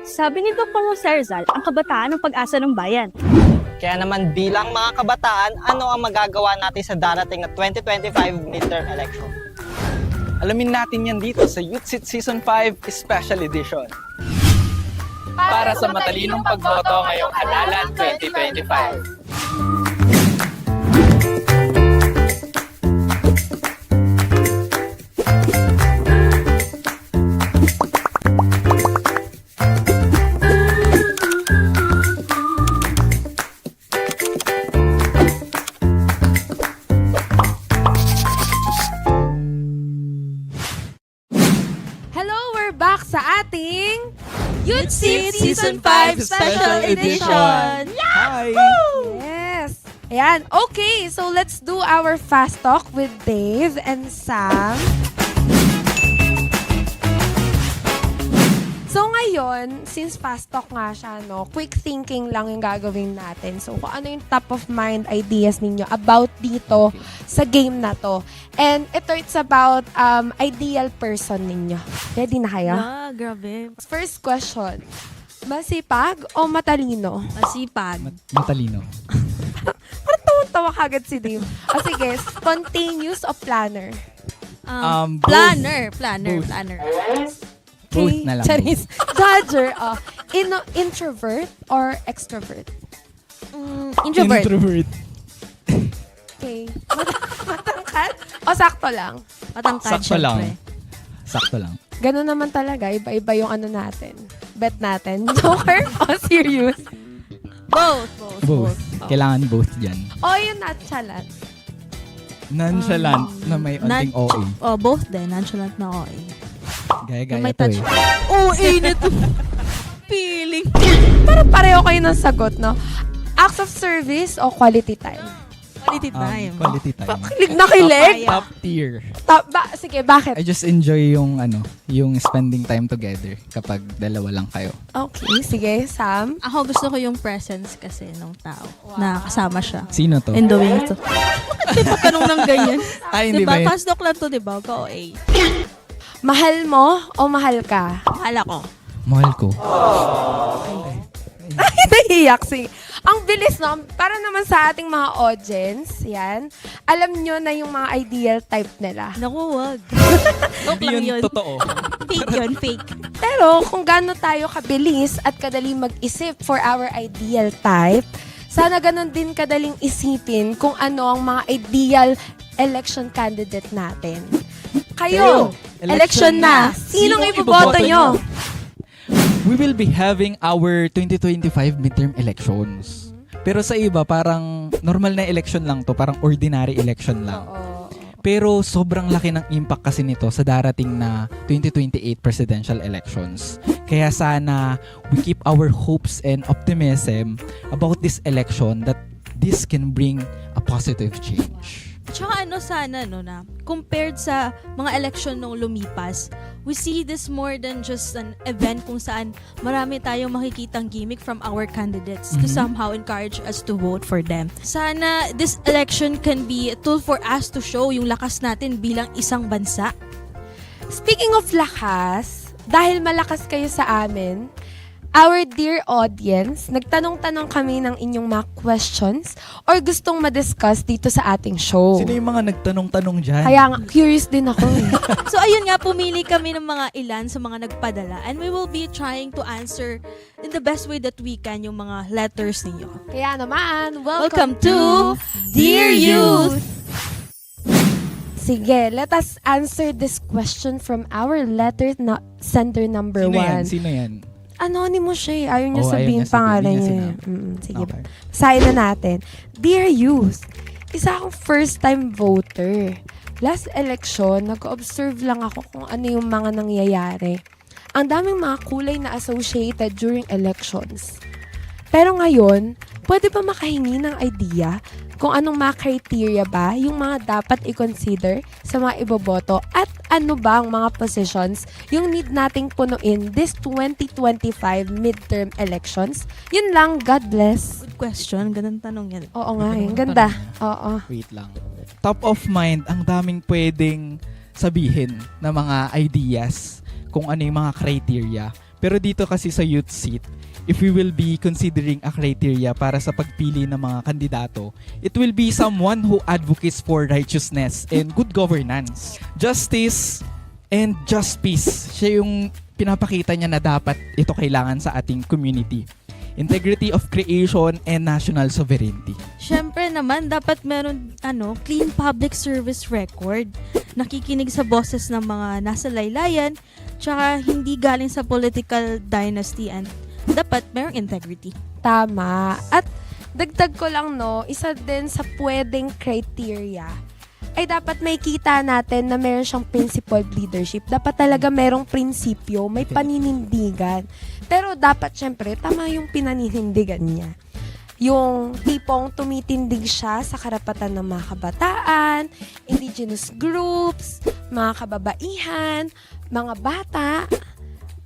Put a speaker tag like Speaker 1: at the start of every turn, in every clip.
Speaker 1: Sabi ni Dr. Jose Rizal, ang kabataan ang pag-asa ng bayan.
Speaker 2: Kaya naman bilang mga kabataan, ano ang magagawa natin sa darating na 2025 midterm election?
Speaker 3: Alamin natin yan dito sa Youth Seat Season 5 Special Edition. Para sa matalinong pagboto ngayong halalan 2025.
Speaker 4: 5 Special Edition.
Speaker 3: Hi!
Speaker 4: Yes. Ayan. Okay, so let's do our fast talk with Dave and Sam. So ngayon, since fast talk nga siya, no, quick thinking lang yung gagawin natin. So kung ano yung top of mind ideas ninyo about dito sa game na to. And ito, it's about um, ideal person ninyo. Ready na kayo?
Speaker 1: Ah, grabe.
Speaker 4: First question. Masipag o matalino?
Speaker 1: Masipag.
Speaker 5: Matalino.
Speaker 4: Parang tawa-tawa kagad si Dave. O sige, spontaneous o planner?
Speaker 5: Um, both.
Speaker 1: planner. Planner.
Speaker 5: Both.
Speaker 1: Planner.
Speaker 5: Both na lang.
Speaker 4: Charis. Dodger. Oh. Ino- introvert or extrovert?
Speaker 1: Mm, introvert.
Speaker 5: Introvert.
Speaker 4: Okay. Mat- Matangkad? O sakto lang?
Speaker 1: Matangkad,
Speaker 5: Sakto lang.
Speaker 1: syempre.
Speaker 5: Sakto lang.
Speaker 4: Ganun naman talaga. Iba-iba yung ano natin. Bet natin. Joker o serious?
Speaker 1: Both. Both.
Speaker 5: Both. Kailangan both dyan.
Speaker 4: O yung nonchalant?
Speaker 5: Nonchalant na may onting
Speaker 1: Nan-
Speaker 5: OA.
Speaker 1: Oh, both din. Nonchalant na OA.
Speaker 5: Gaya-gaya
Speaker 1: may
Speaker 5: to
Speaker 1: touch.
Speaker 5: eh.
Speaker 1: OA na to. Feeling.
Speaker 4: Parang pareho kayo ng sagot, no? Acts of service o quality time?
Speaker 1: Quality
Speaker 5: Um,
Speaker 1: time.
Speaker 5: quality time.
Speaker 4: Kilig na kilig?
Speaker 5: Top tier.
Speaker 4: Ta- ba- sige, bakit?
Speaker 5: I just enjoy yung ano, yung spending time together kapag dalawa lang kayo.
Speaker 4: Okay, sige, Sam.
Speaker 1: Ako gusto ko yung presence kasi ng tao na kasama siya.
Speaker 5: Sino to?
Speaker 1: In doing ito. Bakit di pa tanong ng ganyan?
Speaker 5: Ay, hindi
Speaker 1: diba?
Speaker 5: ba yun?
Speaker 1: Fast talk lang to, diba? Ka-OA.
Speaker 4: Mahal mo o mahal ka?
Speaker 1: Akala ko.
Speaker 5: Mahal ko.
Speaker 4: Nahiyak si. Ang bilis, no? Para naman sa ating mga audience, yan. Alam nyo na yung mga ideal type nila.
Speaker 1: Naku, wag.
Speaker 5: Hindi yun totoo.
Speaker 1: Fake yun, fake.
Speaker 4: Pero kung gaano tayo kabilis at kadali mag-isip for our ideal type, sana ganun din kadaling isipin kung ano ang mga ideal election candidate natin. Kayo, election, na. Sinong
Speaker 5: Sinong
Speaker 4: iboboto
Speaker 5: iboboto
Speaker 4: nyo?
Speaker 5: We will be having our 2025 midterm elections. Pero sa iba, parang normal na election lang to. Parang ordinary election lang. Pero sobrang laki ng impact kasi nito sa darating na 2028 presidential elections. Kaya sana we keep our hopes and optimism about this election that this can bring a positive change.
Speaker 1: Tsaka ano sana, no, na compared sa mga election nung lumipas, we see this more than just an event kung saan marami tayong makikitang gimmick from our candidates to
Speaker 5: Mhm.
Speaker 1: somehow encourage us to vote for them. Sana this election can be a tool for us to show yung lakas natin bilang isang bansa.
Speaker 4: Speaking of lakas, dahil malakas kayo sa amin, our dear audience, nagtanong-tanong kami ng inyong mga questions or gustong ma-discuss dito sa ating show.
Speaker 5: Sino yung mga nagtanong-tanong dyan?
Speaker 4: Kaya nga, curious din ako eh.
Speaker 1: So ayun nga, pumili kami ng mga ilan sa mga nagpadala and we will be trying to answer in the best way that we can yung mga letters ninyo.
Speaker 4: Kaya naman,
Speaker 1: Welcome
Speaker 4: welcome,
Speaker 1: to Dear Youth!
Speaker 4: Sige, let us answer this question from our letter na sender number
Speaker 5: Sino yan?
Speaker 4: one.
Speaker 5: Sino yan?
Speaker 4: Anonymous siya eh. Ayaw niya
Speaker 5: Oh, ayaw
Speaker 4: sabihin
Speaker 5: niya sabihin.
Speaker 4: pangalan
Speaker 5: Hindi
Speaker 4: niya.
Speaker 5: niya
Speaker 4: eh. Mm, sige,
Speaker 5: Okay.
Speaker 4: Basahin na natin. Dear youth, isa akong first-time voter. Last election, nag-observe lang ako kung ano yung mga nangyayari. Ang daming mga kulay na associated during elections. Pero ngayon, pwede ba makahingi ng idea kung anong mga criteria ba yung mga dapat i-consider sa mga iboboto at ano ba ang mga positions yung need nating punuin this 2025 midterm elections? Yun lang, God bless.
Speaker 1: Good question. Ganun tanong yan.
Speaker 4: Oo nga, yun.
Speaker 5: bang
Speaker 4: Ganda. Oo.
Speaker 5: Wait lang. Top of mind, ang daming pwedeng sabihin na mga ideas kung ano yung mga criteria. Pero dito kasi sa youth seat, if we will be considering a criteria para sa pagpili ng mga kandidato, it will be someone who advocates for righteousness and good governance. Justice and just peace. Siya yung pinapakita niya na dapat ito kailangan sa ating community. Integrity of creation and national sovereignty.
Speaker 1: Siyempre naman, dapat meron ano, clean public service record. Nakikinig sa boses ng mga nasa laylayan, tsaka hindi galing sa political dynasty and dapat merong integrity.
Speaker 4: Tama. At dagdag ko lang no, isa din sa pwedeng criteria ay dapat may kita natin na meron siyang principled leadership. Dapat talaga merong prinsipyo, may paninindigan. Pero dapat syempre, tama yung pinaninindigan niya. Yung tipong tumitindig siya sa karapatan ng mga kabataan, indigenous groups, mga kababaihan, mga bata,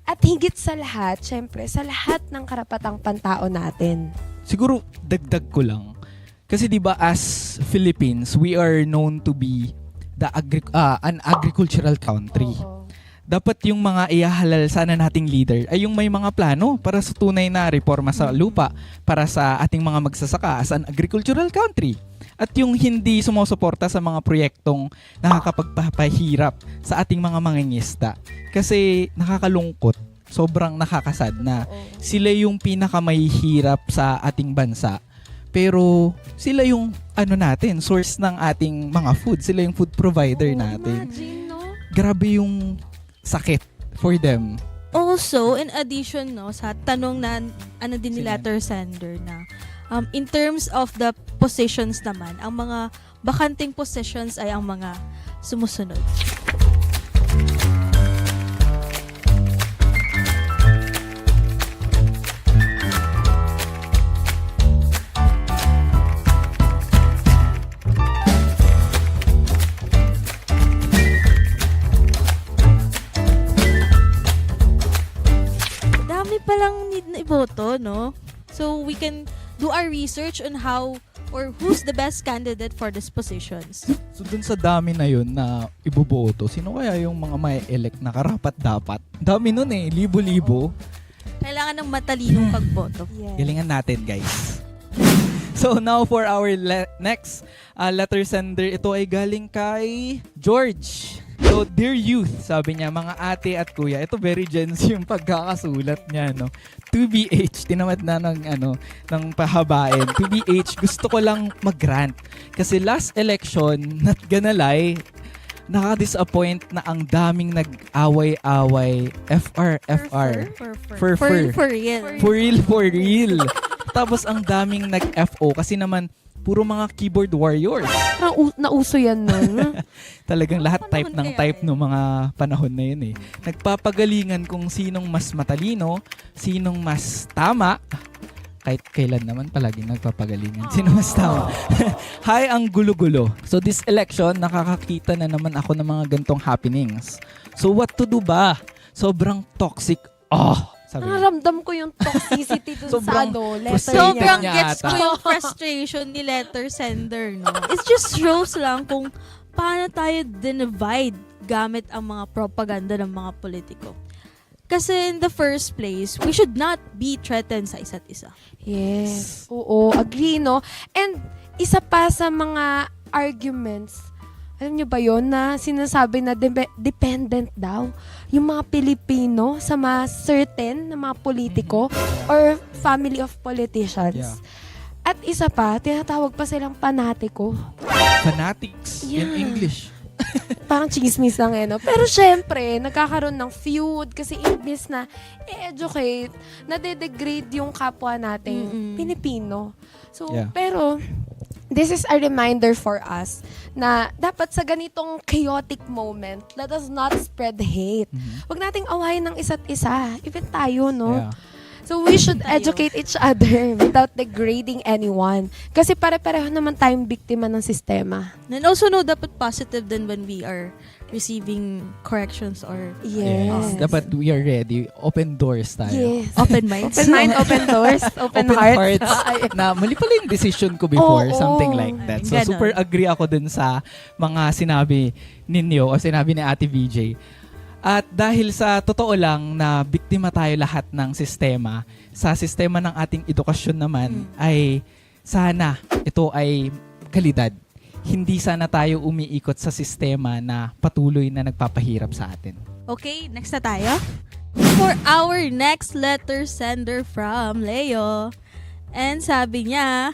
Speaker 4: at higit sa lahat, syempre, sa lahat ng karapatang pantao natin.
Speaker 5: Siguro dagdag ko lang. Kasi 'di ba as Philippines, we are known to be the agri- ah, an agricultural country.
Speaker 4: Oo.
Speaker 5: Dapat yung mga ihahalal sana nating leader ay yung may mga plano para sa tunay na reforma sa lupa para sa ating mga magsasaka as an agricultural country. At yung hindi sumusuporta sa mga proyektong nakakapagpapahirap sa ating mga mangingista. Kasi nakakalungkot, sobrang nakakasad na sila yung pinakamahihirap sa ating bansa. Pero sila yung ano natin, source ng ating mga food. Sila yung food provider
Speaker 4: Oo,
Speaker 5: natin.
Speaker 4: Imagine, no?
Speaker 5: Grabe yung sakit for them.
Speaker 1: Also, in addition no sa tanong na ano din ni letter sender na um, in terms of the positions naman, ang mga bakanting positions ay ang mga sumusunod. Dami palang need na iboto, no? So we can do our research on how or who's the best candidate for these positions.
Speaker 5: So dun sa dami na yun na iboboto, sino kaya yung mga may elect na karapat dapat? Dami nun eh, libo-libo.
Speaker 1: Kailangan ng matalinong pagboto.
Speaker 4: Yes.
Speaker 5: Galingan natin guys. So now for our le- next uh, letter sender, ito ay galing kay George. So, dear youth, sabi niya, mga ate at kuya, ito very Gen Z yung pagkakasulat niya, no? 2BH, tinamad na ng, ano, ng pahabain. 2BH, gusto ko lang mag-rant. Kasi last election, not gonna lie, nakaka-disappoint na ang daming nag-away-away. FR, FR.
Speaker 1: For, for,
Speaker 5: For-
Speaker 1: for,
Speaker 5: for.
Speaker 1: for real.
Speaker 5: For real, for real. Tapos ang daming nag-FO kasi naman puro mga keyboard warriors.
Speaker 4: Parang nauso yan nun.
Speaker 5: Talagang lahat
Speaker 1: Panahon
Speaker 5: type ng type
Speaker 1: eh.
Speaker 5: ng mga panahon na yun eh. Nagpapagalingan kung sinong mas matalino, sinong mas tama. Kahit kailan naman palagi nagpapagalingan. Sino mas tama? Hi, ang gulo-gulo. So this election, nakakakita na naman ako ng mga gantong happenings. So what to do ba? Sobrang toxic. Oh, sabi niya.
Speaker 4: Nararamdam ko yung toxicity dun sa
Speaker 5: Sobrang
Speaker 4: ano, letter niya.
Speaker 1: Sobrang
Speaker 5: niya
Speaker 1: gets
Speaker 5: ata.
Speaker 1: ko yung frustration ni letter sender, no? It just shows lang kung paano tayo dinivide gamit ang mga propaganda ng mga politiko. Kasi in the first place, we should not be threatened sa isa't isa.
Speaker 4: Yes. Oo, agree, no? And isa pa sa mga arguments, alam niyo ba yon na sinasabi na de- dependent daw yung mga Pilipino sa mga certain na mga politiko or family of politicians.
Speaker 5: Yeah.
Speaker 4: At isa pa, tinatawag pa silang panatiko.
Speaker 5: Fanatics in
Speaker 4: Yeah.
Speaker 5: English.
Speaker 4: Parang chismis lang eh, no? Pero syempre, nagkakaroon ng feud kasi imbis na i-educate, nade-degrade yung kapwa nating
Speaker 1: Mm-mm.
Speaker 4: Pilipino. So,
Speaker 5: Yeah.
Speaker 4: pero, this is a reminder for us na dapat sa ganitong chaotic moment, let us not spread hate.
Speaker 5: Mhm.
Speaker 4: Huwag nating awayin ng isa't isa. Even tayo, no?
Speaker 5: Yeah.
Speaker 4: So we should educate each other without degrading anyone. Kasi pare-pareho naman tayong biktima ng sistema.
Speaker 1: And also no, dapat positive din when we are receiving corrections or
Speaker 4: Yes.
Speaker 5: Dapat we are ready. Open doors tayo.
Speaker 4: Yes.
Speaker 1: open minds.
Speaker 4: Open mind, open doors, open,
Speaker 5: Open
Speaker 4: heart.
Speaker 5: hearts. Na mali pala yung decision ko before,
Speaker 4: Oo.
Speaker 5: something like that. So,
Speaker 1: Ganon.
Speaker 5: super agree ako dun sa mga sinabi ninyo o sinabi ni Ate VJ. At dahil sa totoo lang na biktima tayo lahat ng sistema, sa sistema ng ating edukasyon naman ay sana ito ay kalidad. Hindi sana tayo umiikot sa sistema na patuloy na nagpapahirap sa atin.
Speaker 1: Okay, next na tayo. For our next letter sender from Leo. And sabi niya,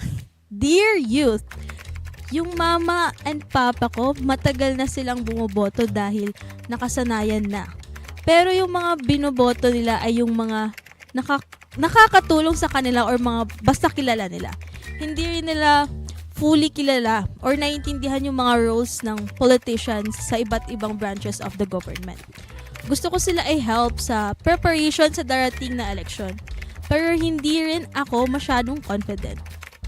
Speaker 1: Dear youth, yung mama and papa ko, matagal na silang bumoboto dahil nakasanayan na. Pero yung mga binoboto nila ay yung mga naka, nakakatulong sa kanila or mga basta kilala nila. Hindi rin nila fully kilala or naiintindihan yung mga roles ng politicians sa iba't ibang branches of the government. Gusto ko sila ay help sa preparation sa darating na election. Pero hindi rin ako masyadong confident.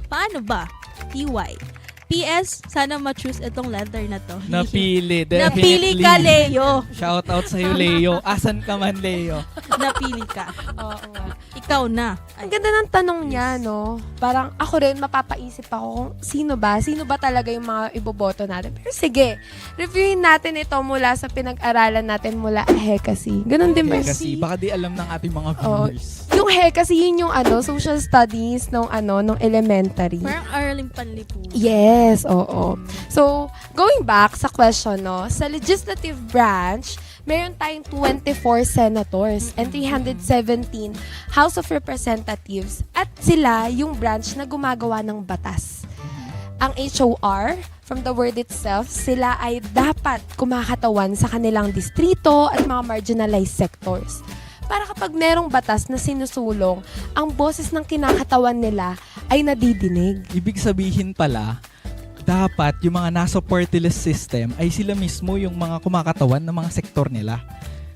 Speaker 1: Paano ba? TY. PS, sana ma-choose itong letter na to.
Speaker 5: Napili,
Speaker 1: Napili
Speaker 5: definitely.
Speaker 1: ka, Leo.
Speaker 5: Shout out sa'yo, Leo. Asan ka man, Leo?
Speaker 1: Napili ka.
Speaker 4: Oo nga.
Speaker 1: Ikaw na.
Speaker 4: Ang ganda ng tanong niya, no? Parang ako rin mapapaisip ako kung sino ba? Sino ba talaga yung mga iboboto natin? Pero sige, reviewin natin ito mula sa pinag-aralan natin mula Hekasi. Ganon din ba?
Speaker 5: Eh, kasi baka di alam ng ating mga viewers.
Speaker 4: Yung Hekasi, yun yung ano, social studies nung ano, nung elementary.
Speaker 1: Parang araling panlipu.
Speaker 4: Yes, oo. So, going back sa question, no, sa legislative branch, meron tayong 24 senators and 317 House of Representatives at sila yung branch na gumagawa ng batas. Ang HOR, from the word itself, sila ay dapat kumakatawan sa kanilang distrito at mga marginalized sectors. Para kapag merong batas na sinusulong, ang boses ng kinakatawan nila ay nadidinig.
Speaker 5: Ibig sabihin pala, dapat yung mga nasa party list system ay sila mismo yung mga kumakatawan ng mga sektor nila.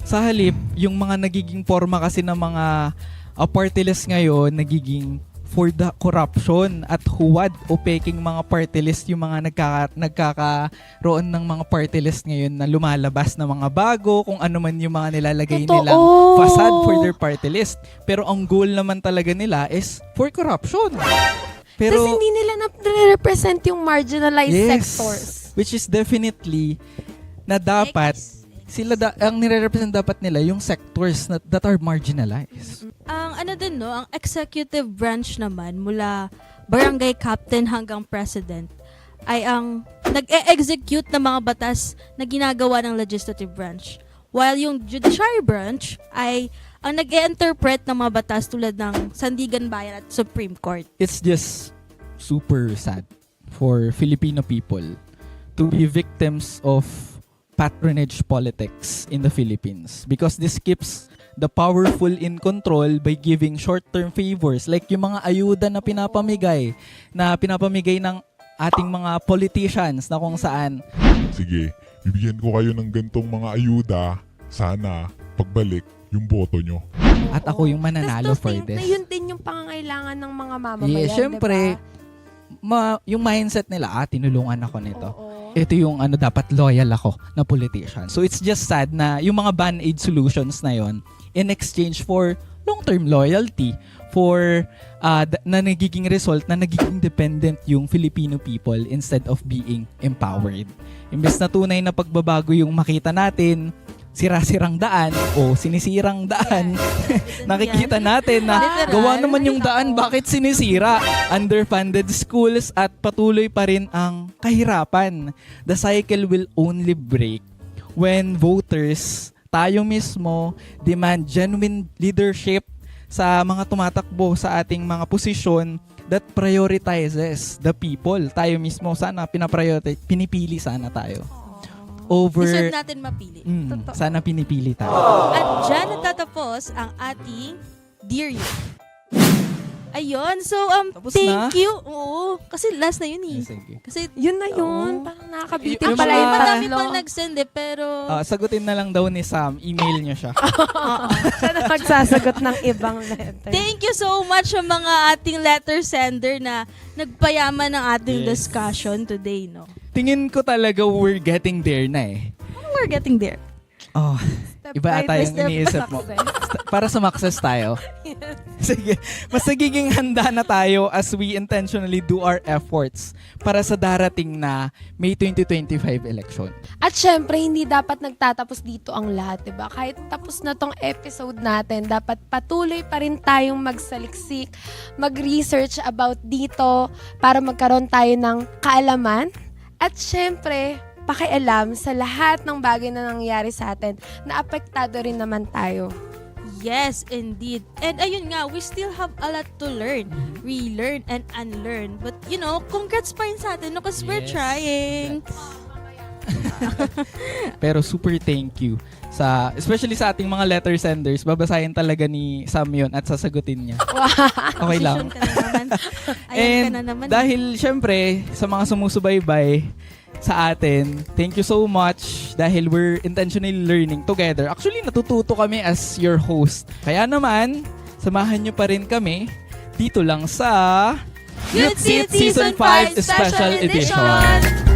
Speaker 5: Sa halip, yung mga nagiging forma kasi ng mga uh, party list ngayon, nagiging for the corruption at huwad o peking mga party list yung mga nagkaka, nagkakaroon ng mga party list ngayon na lumalabas na mga bago, kung ano man yung mga nilalagay
Speaker 4: Totoo.
Speaker 5: nilang facade for their party list. Pero ang goal naman talaga nila is for corruption. Pero
Speaker 4: Tapos hindi nila na-represent yung marginalized sectors.
Speaker 5: Which is definitely na dapat sila da, ang nire-represent dapat nila yung sectors na, that are marginalized.
Speaker 1: Ang ano din no, ang executive branch naman mula barangay captain hanggang president ay ang nag-e-execute ng mga batas na ginagawa ng legislative branch. While yung judiciary branch ay ang nag-e-interpret ng mga batas tulad ng Sandigan Bayan at Supreme Court.
Speaker 5: It's just super sad for Filipino people to be victims of patronage politics in the Philippines because this keeps the powerful in control by giving short-term favors like yung mga ayuda na pinapamigay na pinapamigay ng ating mga politicians na kung saan
Speaker 6: Sige, bibigyan ko kayo ng gantong mga ayuda. Sana, pagbalik, yung boto nyo.
Speaker 5: at ako yung mananalo
Speaker 4: Tapos
Speaker 5: for
Speaker 4: to think
Speaker 5: this.
Speaker 4: na yun din yung pangangailangan ng mga mamamayan,
Speaker 5: Yeah, syempre,
Speaker 4: diba?
Speaker 5: ma, yung mindset nila, ah, tinulungan ako nito.
Speaker 4: Oo.
Speaker 5: Ito yung ano dapat loyal ako na politician. So it's just sad na yung mga band-aid solutions na yon in exchange for long-term loyalty for uh, d- na nagiging result na nagiging dependent yung Filipino people instead of being empowered. Imbes na tunay na pagbabago yung makita natin, sira-sirang daan o sinisirang daan, nakikita natin na gawa naman yung daan, bakit sinisira? Underfunded schools at patuloy pa rin ang kahirapan. The cycle will only break when voters, tayo mismo, demand genuine leadership sa mga tumatakbo sa ating mga posisyon that prioritizes the people. Tayo mismo sana pinaprioritize, pinipili sana tayo. Over
Speaker 1: Deserve natin mapili.
Speaker 5: Mm, sana pinipili tayo.
Speaker 1: At dyan natatapos ang ating Dear You. Ayun, so um,
Speaker 5: Tapos
Speaker 1: thank
Speaker 5: na?
Speaker 1: you. Oo, kasi last na yun eh.
Speaker 5: Sige.
Speaker 1: Kasi
Speaker 4: Yun na yun. Parang nakakabitin
Speaker 5: Yung
Speaker 4: pala
Speaker 1: Actually,
Speaker 4: yung
Speaker 5: mga-
Speaker 4: tatlo.
Speaker 1: pang nag-send eh, pero
Speaker 5: Ah, sagutin na lang daw ni Sam. Email niyo siya.
Speaker 4: Siya na magsasagot ng ibang letter.
Speaker 1: thank you so much sa mga ating letter sender na nagpayaman ng ating
Speaker 5: Yes.
Speaker 1: discussion today, no?
Speaker 5: Tingin ko talaga we're getting there na eh.
Speaker 1: We're getting there.
Speaker 5: Oh,
Speaker 4: step
Speaker 5: Iba
Speaker 4: by
Speaker 5: ata yung
Speaker 4: step
Speaker 5: iniisip mo. Para sumakses tayo. Sige, mas nagiging handa na tayo as we intentionally do our efforts para sa darating na May 2025 election.
Speaker 4: At syempre, hindi dapat nagtatapos dito ang lahat, 'di ba? Kahit tapos na tong episode natin, dapat patuloy pa rin tayong magsaliksik, mag-research about dito para magkaroon tayo ng kaalaman at syempre, pakialam sa lahat ng bagay na nangyayari sa atin na apektado rin naman tayo.
Speaker 1: Yes, indeed. And ayun nga, we still have a lot to learn. Relearn and unlearn. But, you know, congrats pa rin sa atin no, because we're
Speaker 5: Yes.
Speaker 1: trying.
Speaker 5: Pero super thank you sa especially sa ating mga letter senders. Babasahin talaga ni Sam yun at sasagutin niya. Okay lang.
Speaker 1: Ka na naman. Ayan
Speaker 5: And
Speaker 1: ka na naman.
Speaker 5: dahil syempre sa mga sumusubaybay sa atin, thank you so much dahil we're intentionally learning together. Actually, natututo kami as your host. Kaya naman, samahan nyo pa rin kami dito lang sa
Speaker 1: Good Seat Season 5 Special Edition.